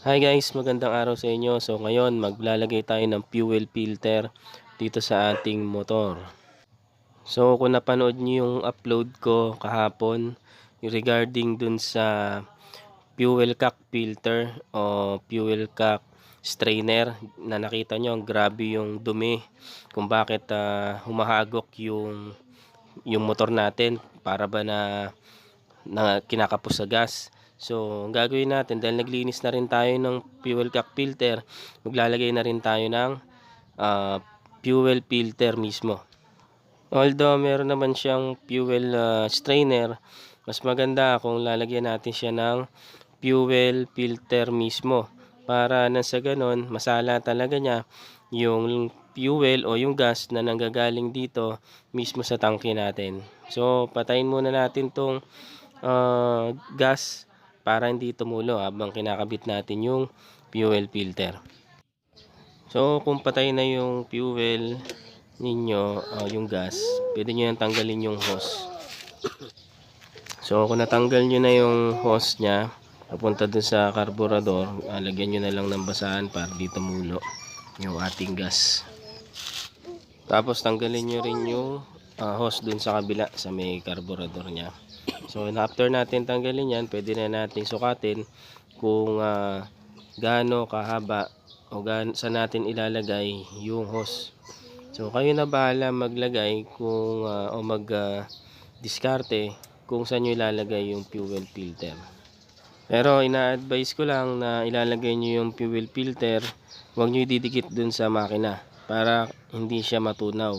Hi guys, magandang araw sa inyo. So ngayon maglalagay tayo ng fuel filter dito sa ating motor. So kung napanood niyo yung upload ko kahapon regarding dun sa fuel cock filter o fuel cock strainer na nakita nyo grabe yung dumi kung bakit ah, humahagok yung yung motor natin para ba na, na kinakapos sa gas. So, ang gagawin natin, dahil naglinis na rin tayo ng fuel cap filter, maglalagay na rin tayo ng ah, fuel filter mismo. Although meron naman siyang fuel ah, strainer, mas maganda kung lalagyan natin siya ng fuel filter mismo. Para nang sa ganon, masala talaga niya yung fuel o yung gas na nanggagaling dito mismo sa tangke natin. So, patayin muna natin tong ah, gas para hindi tumulo habang kinakabit natin yung fuel filter. So, kung patay na yung fuel ninyo, o yung gas, pwede nyo yung tanggalin yung hose. So, kung natanggal nyo na yung hose nya, papunta dun sa carburetor, ah, lagyan nyo na lang ng basahan para di tumulo yung ating gas. Tapos, tanggalin nyo rin yung ah, hose dun sa kabila sa may carburetor nya. So, after natin tanggalin yan, pwede na natin sukatin kung uh, gaano kahaba o gaano, saan natin ilalagay yung hose. So, kayo na bahala maglagay kung uh, o mag uh, diskarte kung saan nyo ilalagay yung fuel filter. Pero ina-advise ko lang na ilalagay nyo yung fuel filter, huwag nyo ididikit dun sa makina para hindi siya matunaw.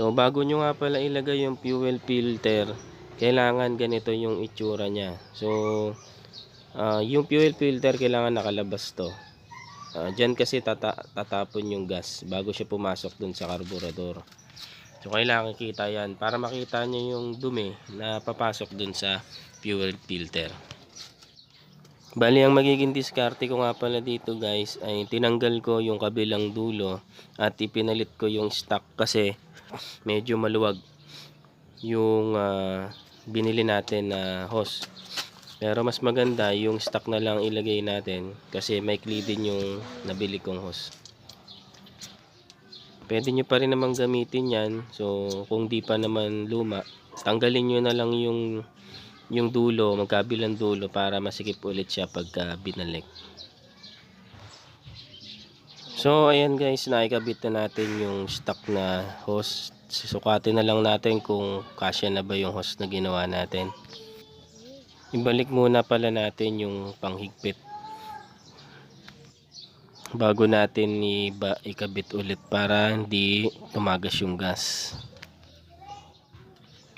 So bago nyo nga pala ilagay yung fuel filter, kailangan ganito yung itsura niya. So uh, yung fuel filter kailangan nakalabas to. Uh, Diyan kasi tata tatapon yung gas bago siya pumasok dun sa carburetor. So kailangan kita yan para makita nyo yung dumi na papasok dun sa fuel filter. Bali ang magiging diskarte ko nga pala dito guys ay tinanggal ko yung kabilang dulo at ipinalit ko yung stock kasi medyo maluwag yung uh, binili natin na uh, hose. Pero mas maganda yung stock na lang ilagay natin kasi may din yung nabili kong hose. Pwede nyo pa rin naman gamitin yan. So kung di pa naman luma tanggalin nyo na lang yung yung dulo magkabilang dulo para masikip ulit siya pagka binalik So, ayan guys, naikabit na natin yung stock na hose. Susukatin na lang natin kung kasya na ba yung hose na ginawa natin. Ibalik muna pala natin yung panghigpit. Bago natin iba, ikabit ulit para hindi tumagas yung gas.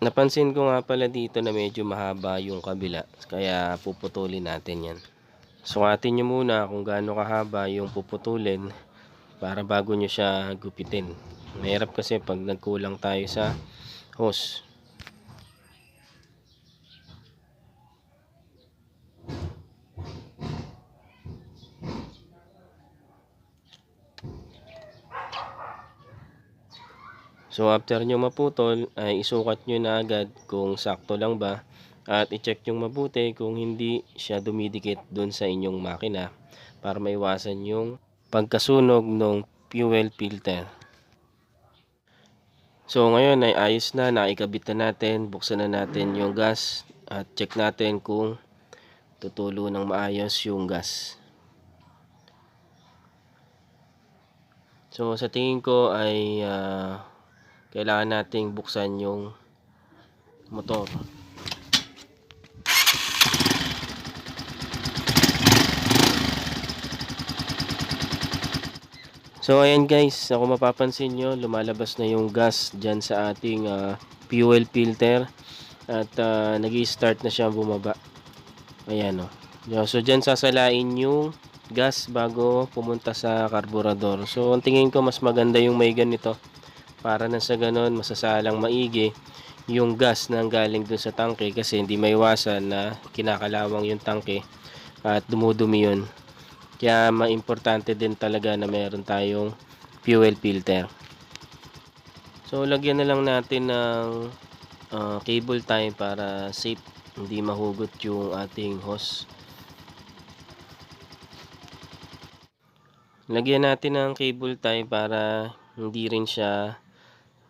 Napansin ko nga pala dito na medyo mahaba yung kabila. Kaya puputulin natin yan. Sukatin nyo muna kung gaano kahaba yung puputulin para bago nyo siya gupitin mahirap kasi pag nagkulang tayo sa hose So after nyo maputol ay isukat nyo na agad kung sakto lang ba at i-check nyo mabuti kung hindi siya dumidikit dun sa inyong makina para maiwasan yung pagkasunog ng fuel filter. So ngayon ay ayos na, naikabit na natin, buksan na natin yung gas at check natin kung tutulo ng maayos yung gas. So sa tingin ko ay uh, kailangan nating buksan yung motor. So ayan guys, ako mapapansin nyo, lumalabas na yung gas dyan sa ating uh, fuel filter at uh, ah, nag start na siya bumaba. Ayan o. Oh. So dyan sasalain yung gas bago pumunta sa carburetor. So ang tingin ko mas maganda yung may ganito para nang sa ganon masasalang maigi yung gas na galing dun sa tangke kasi hindi maiwasan na kinakalawang yung tangke at dumudumi yun. Kaya maimportante din talaga na meron tayong fuel filter. So lagyan na lang natin ng uh, cable tie para safe hindi mahugot yung ating hose. Lagyan natin ng cable tie para hindi rin siya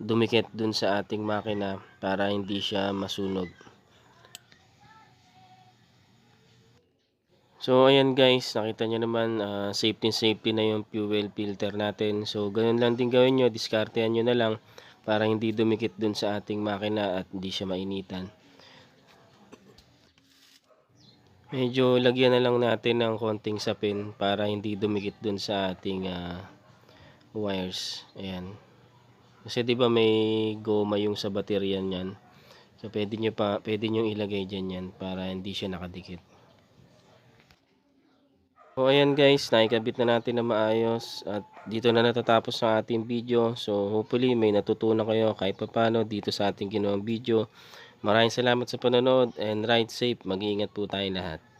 dumikit dun sa ating makina para hindi siya masunog. So ayan guys, nakita nyo naman ah, safety safety na yung fuel filter natin. So ganun lang din gawin nyo, diskartehan nyo na lang para hindi dumikit dun sa ating makina at hindi siya mainitan. Medyo lagyan na lang natin ng konting sapin para hindi dumikit dun sa ating ah, wires. Ayan. Kasi 'di ba may goma yung sa baterya niyan. So pwede niyo pa pwede niyo ilagay diyan 'yan para hindi siya nakadikit. So ayan guys, naikabit na natin na maayos at dito na natatapos ang ating video. So hopefully may natutunan kayo kahit papano dito sa ating ginawang video. Maraming salamat sa panonood and ride safe. Mag-iingat po tayo lahat.